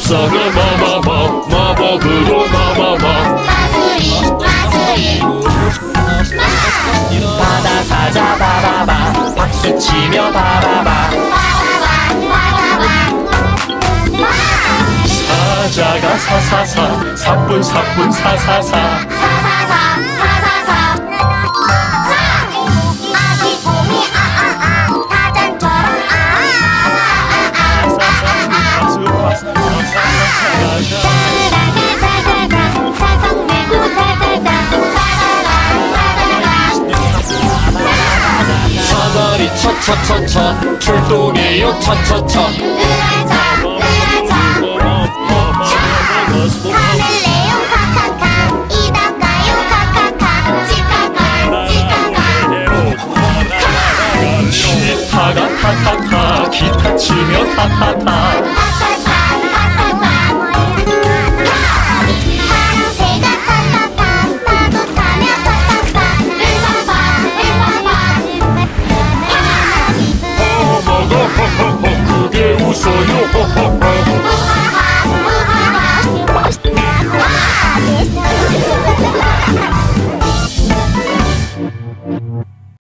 세상을 마마마 마법으로 마마마. 마술이 마술이 바다 사자 바바바. 박수 치며 바바바. 사자가 사사사. 사뿐 사뿐 사사사 차차차차 출동해요 차차차 으라차 으라차 차 하늘래요 카카카 이다가요 카카카 치카카 치카카 치타가 타타타 기타 치며 타타타